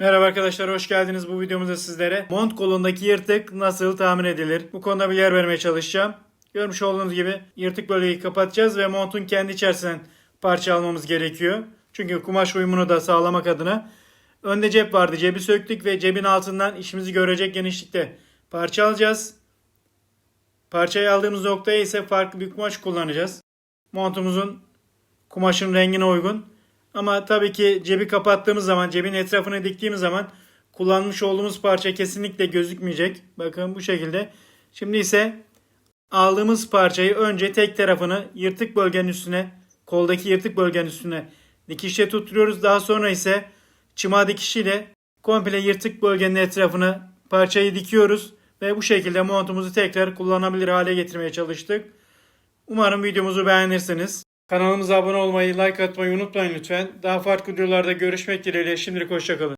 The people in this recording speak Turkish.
Merhaba arkadaşlar hoş geldiniz bu videomuzda sizlere mont kolundaki yırtık nasıl tamir edilir? Bu konuda bir yer vermeye çalışacağım. Görmüş olduğunuz gibi yırtık bölgeyi kapatacağız ve montun kendi içerisinden parça almamız gerekiyor. Çünkü kumaş uyumunu da sağlamak adına. Önde cep vardı cebi söktük ve cebin altından işimizi görecek genişlikte parça alacağız. Parçayı aldığımız noktaya ise farklı bir kumaş kullanacağız. Montumuzun kumaşın rengine uygun. Ama tabii ki cebi kapattığımız zaman, cebin etrafını diktiğimiz zaman kullanmış olduğumuz parça kesinlikle gözükmeyecek. Bakın bu şekilde. Şimdi ise aldığımız parçayı önce tek tarafını yırtık bölgenin üstüne, koldaki yırtık bölgenin üstüne dikişle tutturuyoruz. Daha sonra ise çıma dikişiyle komple yırtık bölgenin etrafını parçayı dikiyoruz ve bu şekilde montumuzu tekrar kullanabilir hale getirmeye çalıştık. Umarım videomuzu beğenirsiniz. Kanalımıza abone olmayı, like atmayı unutmayın lütfen. Daha farklı videolarda görüşmek dileğiyle. Şimdilik hoşçakalın.